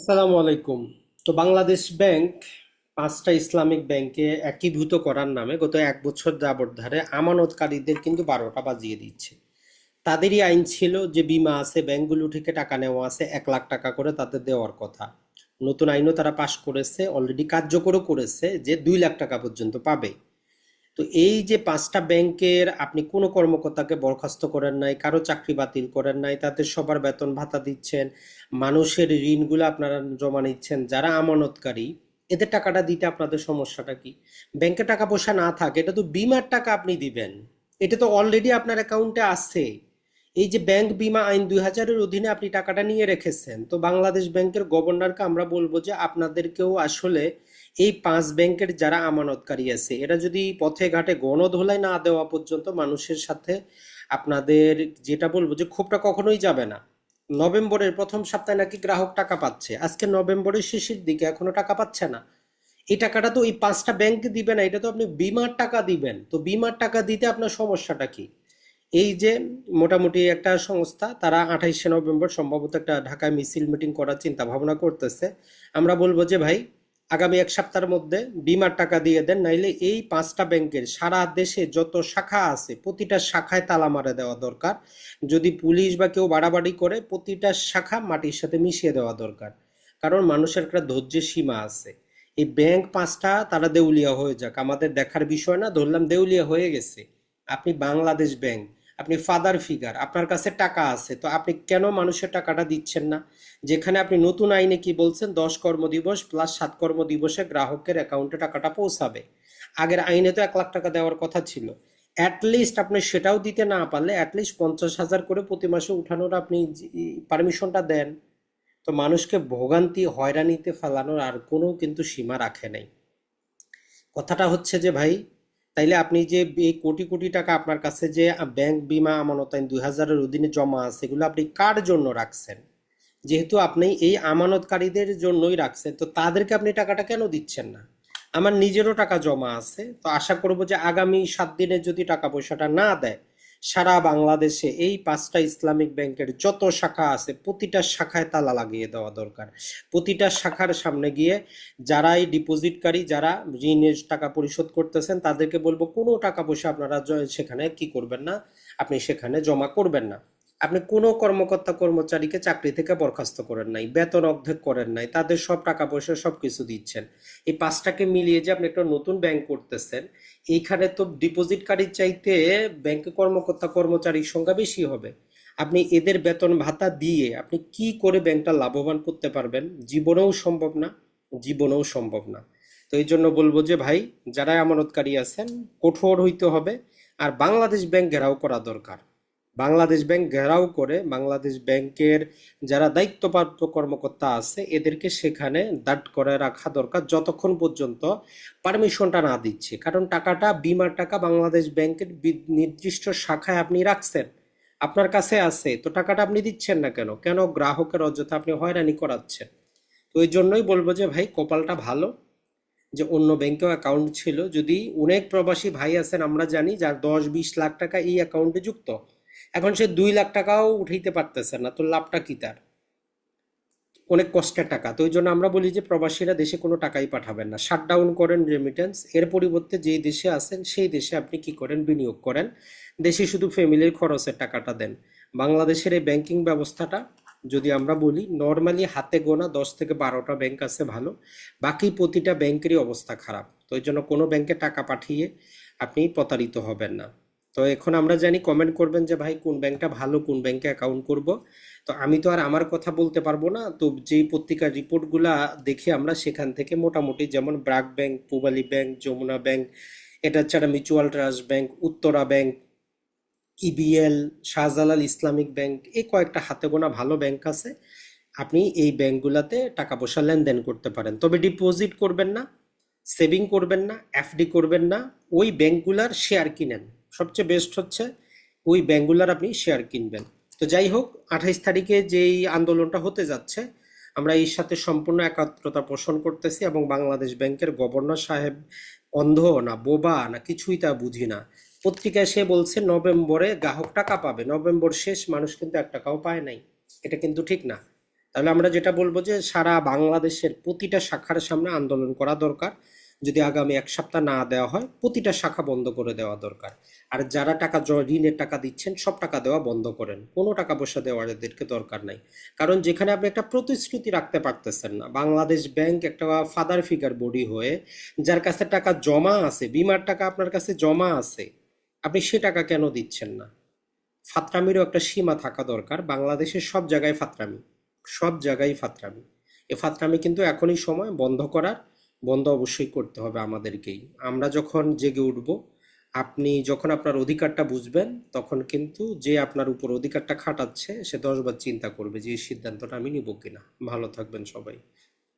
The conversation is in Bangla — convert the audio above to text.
আসসালামু আলাইকুম। তো বাংলাদেশ ব্যাংক পাঁচটা ইসলামিক ব্যাংকে একীভূত করার নামে গত এক বছর যাবৎ ধরে আমানতকারীদের কিন্তু বারোটা বাজিয়ে দিচ্ছে। তাদেরই আইন ছিল যে বিমা আছে, ব্যাংকগুলো থেকে টাকা নেওয়া আছে, এক লাখ টাকা করে তাদের দেওয়ার কথা। নতুন আইনও তারা পাশ করেছে অলরেডি কার্যকরও করেছে যে দুই লাখ টাকা পর্যন্ত পাবে। তো এই যে পাঁচটা ব্যাংকের আপনি কোনো কর্মকর্তাকে বরখাস্ত করেন নাই, কারও চাকরি বাতিল করেন নাই তাদের সবার বেতন ভাতা দিচ্ছেন, মানুষের ঋণগুলো আপনারা জমা নিচ্ছেন, যারা আমানতকারী, এদের টাকাটা দিতে আপনাদের সমস্যাটা কি? ব্যাংকে টাকা পয়সা না থাকে, এটা তো বিমার টাকা আপনি দিবেন। এটা তো অলরেডি আপনার অ্যাকাউন্টে আছে। এই যে ব্যাংক বিমা আইন দুই হাজারের অধীনে আপনি টাকাটা নিয়ে রেখেছেন, তো বাংলাদেশ ব্যাংকের গভর্নরকে আমরা বলব যে আপনাদেরকেও আসলে এই পাঁচ ব্যাংকের যারা আমানতকারী আছে, এরা যদি পথে ঘাটে গণধোলাই না দেওয়া পর্যন্ত মানুষের সাথে আপনাদের যেটা বলব যে ক্ষোভটা কখনোই যাবে না। নভেম্বরের প্রথম সপ্তাহে নাকি গ্রাহক টাকা পাচ্ছে, আজকে নভেম্বরের শেষের দিকে এখনও টাকা পাচ্ছে না। এই টাকাটা তো এই পাঁচটা ব্যাংকে দিবে না, এটা তো আপনি বিমার টাকা দিবেন, তো বিমার টাকা দিতে আপনার সমস্যাটা কি? এই যে মোটামুটি একটা সংস্থা, তারা আঠাইশে নভেম্বর সম্ভবত একটা ঢাকায় মিছিল মিটিং করার চিন্তা ভাবনা করতেছে। আমরা বলব যে ভাই আগামী এক সপ্তাহের মধ্যে বিমার টাকা দিয়ে দেন, নাইলে এই পাঁচটা ব্যাংকের সারা দেশে যত শাখা আছে, প্রতিটা শাখায় তালা মারা দেওয়া দরকার। যদি পুলিশ বা কেউ বাড়াবাড়ি করে, প্রতিটা শাখা মাটির সাথে মিশিয়ে দেওয়া দরকার। কারণ মানুষের একটা ধৈর্যের সীমা আছে। এই ব্যাংক পাঁচটা, তারা দেউলিয়া হয়ে যাক। আমাদের দেখার বিষয় না, ধরলাম দেউলিয়া হয়ে গেছে। আপনি বাংলাদেশ ব্যাংক আপনি ফাদার ফিগার আপনার কাছে টাকা আছে, তো আপনি কেন মানুষের টাকাটা দিচ্ছেন না? যেখানে আপনি নতুন আইনে কি বলছেন? দশ কর্মদিবস প্লাস সাত কর্মদিবসে গ্রাহকের অ্যাকাউন্টে টাকাটা পৌঁছাবে। আগের আইনে তো এক লাখ টাকা দেওয়ার কথা ছিল। অ্যাটলিস্ট আপনি সেটাও দিতে না পারলে অ্যাটলিস্ট পঞ্চাশ হাজার করে প্রতি মাসে উঠানোর আপনি পারমিশনটা দেন। তো মানুষকে ভোগান্তি, হয়রানিতে ফেলানোর আর কোনো কিন্তু সীমা রাখে নাই। কথাটা হচ্ছে যে ভাই তাইলে আপনি যে এই কোটি কোটি টাকা আপনার কাছে যে ব্যাংক বিমা আমানত আইন দুই হাজারের অধীনে জমা আছে, এগুলো আপনি কার জন্য রাখছেন? যেহেতু আপনি এই আমানতকারীদের জন্যই রাখছেন, তো তাদেরকে আপনি টাকাটা কেন দিচ্ছেন না? আমার নিজেরও টাকা জমা আছে, তো আশা করব যে আগামী সাত দিনের যদি টাকা পয়সাটা না দেয় সারা বাংলাদেশে এই পাঁচটা ইসলামিক ব্যাংকের যত শাখা আছে, প্রতিটা শাখায় তালা লাগিয়ে দেওয়া দরকার। প্রতিটা শাখার সামনে গিয়ে যারাই ডিপোজিটকারী, যারা ঋণের টাকা পরিশোধ করতেছেন, তাদেরকে বলব কোনো টাকা পয়সা আপনারা সেখানে কি করবেন না, আপনি সেখানে জমা করবেন না। আপনি কোনো কর্মকর্তা, কর্মচারীকে চাকরি থেকে বরখাস্ত করেন নাই, বেতন অর্ধেক করেন নাই, তাদের সব টাকা পয়সা সব কিছু দিচ্ছেন। এই পাঁচটাকে মিলিয়ে যে আপনি একটা নতুন ব্যাংক করতেছেন, এইখানে তো ডিপোজিটকারীর চাইতে ব্যাংকে কর্মকর্তা, কর্মচারীর সংখ্যা বেশি হবে। আপনি এদের বেতন ভাতা দিয়ে আপনি কি করে ব্যাংকটা লাভবান করতে পারবেন? জীবনেও সম্ভব না, জীবনেও সম্ভব না। তো এই জন্য বলব যে ভাই, যারা আমানতকারী আছেন, কঠোর হইতে হবে, আর বাংলাদেশ ব্যাংক ঘেরাও করা দরকার। বাংলাদেশ ব্যাংক ঘেরাও করে বাংলাদেশ ব্যাংকের যারা দায়িত্বপ্রাপ্ত কর্মকর্তা আছে, এদেরকে সেখানে দাঁড় করে রাখা দরকার যতক্ষণ পর্যন্ত পারমিশনটা না দিচ্ছে। কারণ টাকাটা, বিমার টাকা বাংলাদেশ ব্যাংকের নির্দিষ্ট শাখায় আপনি রাখছেন, আপনার কাছে আছে, তো টাকাটা আপনি দিচ্ছেন না কেন? কেন গ্রাহকের অযথা আপনি হয়রানি করাচ্ছেন? তো এই জন্যই বলব যে, ভাই, কপালটা ভালো যে, অন্য ব্যাংকেও অ্যাকাউন্ট ছিল। যদি অনেক প্রবাসী ভাই আছেন, আমরা জানি যার দশ বিশ লাখ টাকা এই অ্যাকাউন্টে যুক্ত এখন সে দুই লাখ টাকাও উঠাইতে পারতেছে না, তো লাভটা কি তার? অনেক কষ্টের টাকা, তো ওই জন্য আমরা বলি যে প্রবাসীরা দেশে কোনো টাকাই পাঠাবেন না। শাট ডাউন করেন রেমিটেন্স এর পরিবর্তে যেই দেশে আছেন, সেই দেশে আপনি কি করেন? বিনিয়োগ করেন। দেশে শুধু ফ্যামিলির খরচের টাকাটা দেন। বাংলাদেশের এই ব্যাংকিং ব্যবস্থাটা, যদি আমরা বলি নর্মালি হাতে গোনা দশ থেকে বারোটা ব্যাংক আছে ভালো, বাকি প্রতিটা ব্যাংকেরই অবস্থা খারাপ। তো ওই জন্য কোনো ব্যাংকে টাকা পাঠিয়ে আপনি প্রতারিত হবেন না। তো এখন আমরা জানি কমেন্ট করবেন যে, ভাই, কোন ব্যাংকটা ভালো, কোন ব্যাংকে অ্যাকাউন্ট করব? তো আমি তো আর আমার কথা বলতে পারব না। তো যেই পত্রিকার রিপোর্টগুলা দেখে আমরা, সেখান থেকে মোটামুটি যেমন BRAC bank, Pubali bank, Jamuna bank, এটা ছাড়া mutual trust bank, Uttara bank EBL Shahjalal Islamic bank, এই কয়েকটা হাতে গোনা ভালো ব্যাংক আছে। আপনি এই ব্যাংকগুলোতে টাকা পয়সা লেনদেন করতে পারেন। তবে ডিপোজিট করবেন না সেভিং করবেন না এফডি করবেন না, ওই ব্যাংকগুলার শেয়ার কিনেন। সবচেয়ে বেস্ট হচ্ছে, ওই ব্যাংকগুলার আপনি শেয়ার কিনবেন। তো যাই হোক, আঠাইশ তারিখে যেই আন্দোলনটা হতে যাচ্ছে, আমরা এর সাথে সম্পূর্ণ একাত্রতা পোষণ করতেছি এবং বাংলাদেশ ব্যাংকের গভর্নর সাহেব অন্ধ না, বোবা না, কিছুই তা বুঝি না। পত্রিকায় সে বলছে, নভেম্বরে গ্রাহক টাকা পাবে, নভেম্বর শেষ, মানুষ কিন্তু এক টাকাও পায় নাই। এটা কিন্তু ঠিক না। তাহলে আমরা যেটা বলব যে সারা বাংলাদেশের প্রতিটা শাখার সামনে আন্দোলন করা দরকার। যদি আগামী এক সপ্তাহ না দেওয়া হয়, প্রতিটা শাখা বন্ধ করে দেওয়া দরকার। আর যারা টাকা ঋণের টাকা দিচ্ছেন, সব টাকা দেওয়া বন্ধ করেন। কোনো টাকা পয়সা দেওয়ার এদেরকে দরকার নাই। কারণ যেখানে আপনি একটা প্রতিশ্রুতি রাখতে পারতেছেন না, বাংলাদেশ ব্যাংক একটা ফাদার ফিগার বডি হয়ে, যার কাছে টাকা জমা আছে, বিমার টাকা আপনার কাছে জমা আছে, আপনি সে টাকা কেন দিচ্ছেন না? ফাতরামিরও একটা সীমা থাকা দরকার। বাংলাদেশের সব জায়গায় ফাতরামি, সব জায়গায় ফাতরামি। এ ফাতরামি কিন্তু এখনই সময় বন্ধ করার। বন্ধ অবশ্যই করতে হবে আমাদেরকেই। আমরা যখন জেগে উঠব, আপনি যখন আপনার অধিকারটা বুঝবেন, তখন কিন্তু যে আপনার উপর অধিকারটা খাটাচ্ছে, সে দশবার চিন্তা করবে যে এই সিদ্ধান্তটা আমি নিব কিনা। ভালো থাকবেন সবাই।